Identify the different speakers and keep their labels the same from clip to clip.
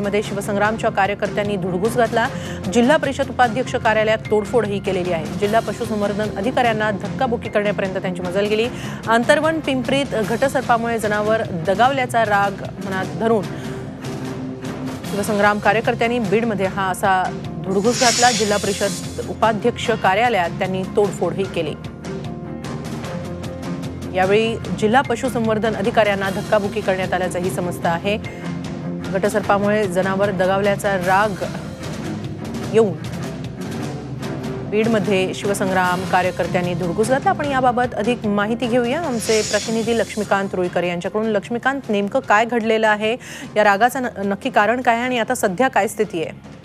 Speaker 1: मध्ये शिवसंग्रामच्या कार्यकर्त्यांनी धुडगूस घातला. जिल्हा परिषद उपाध्यक्ष कार्यालयात तोडफोडही केलेली आहे. जिल्हा पशुसंवर्धन अधिकाऱ्यांना धक्काबुक्की करण्यापर्यंत त्यांची मजल गेली. आंतरवन पिंपरीत घटसर्पामुळे जनावर दगावल्याचा राग मनात धरून शिवसंग्राम कार्यकर्त्यांनी बीडमध्ये हा असा धुडगूस घातला. जिल्हा परिषद उपाध्यक्ष कार्यालयात त्यांनी तोडफोडही केली. यावेळी जिल्हा पशुसंवर्धन अधिकाऱ्यांना धक्काबुक्की करण्यात आल्याचंही समजतं आहे. घटसर्पामुळे जनावर दगावल्याचा राग येऊन बीडमध्ये शिवसंग्राम कार्यकर्त्यांनी धुडगूस घातला. आपण याबाबत अधिक माहिती घेऊया. आमचे प्रतिनिधी लक्ष्मीकांत रुईकर यांच्याकडून. लक्ष्मीकांत नेमकं काय घडलेलं आहे? या रागाचं न- नक्की कारण काय आहे आणि आता सध्या काय स्थिती आहे?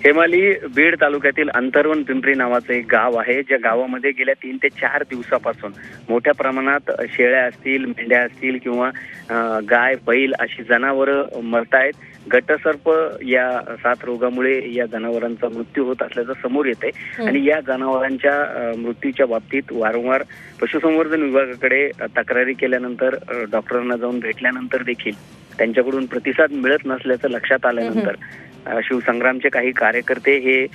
Speaker 2: हेमाली बीड तालुक्यातील अंतरवन पिंपरी नावाचं एक गाव आहे. ज्या गावामध्ये गेल्या तीन ते चार दिवसापासून मोठ्या प्रमाणात शेळ्या असतील मेंढ्या असतील किंवा गाय बैल अशी जनावरं मरतायत. गटसर्प या साथ रोगामुळे या जनावरांचा मृत्यू होत असल्याचं समोर येत आणि या जनावरांच्या मृत्यूच्या बाबतीत वारंवार पशुसंवर्धन विभागाकडे तक्रारी केल्यानंतर डॉक्टरांना जाऊन भेटल्यानंतर देखील त्यांच्याकडून प्रतिसाद मिळत नसल्याचं लक्षात आल्यानंतर शिवसंग्रामचे काही कार्यकर्ते हे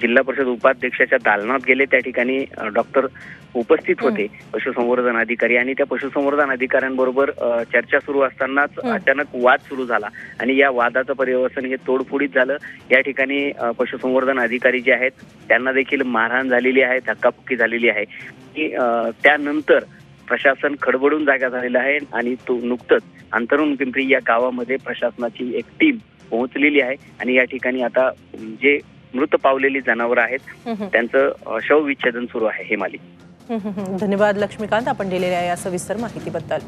Speaker 2: जिल्हा परिषद उपाध्यक्षाच्या दालनात गेले. त्या ठिकाणी डॉक्टर उपस्थित होते. पशुसंवर्धन अधिकारी आणि त्या पशुसंवर्धन अधिकाऱ्यांबरोबर चर्चा सुरू असतानाच. अचानक वाद सुरू झाला आणि या वादाचं पर्यवसन हे तोडफोडीत झालं. या ठिकाणी पशुसंवर्धन अधिकारी जे आहेत त्यांना देखील मारहाण झालेली आहे धक्काबुक्की झालेली आहे. अ, त्यानंतर प्रशासन खडबडून जागा झालेलं आहे आणि तो नुकतंच अंतरुण पिंपरी या गावामध्ये प्रशासनाची एक टीम पोहोचलेली आहे आणि या ठिकाणी आता जे मृत पावलेली जनावरं आहेत. त्यांचं शवविच्छेदन सुरू आहे हेमाली
Speaker 1: हं, हं. धन्यवाद लक्ष्मीकांत आपण दिलेल्या या सविस्तर माहितीबद्दल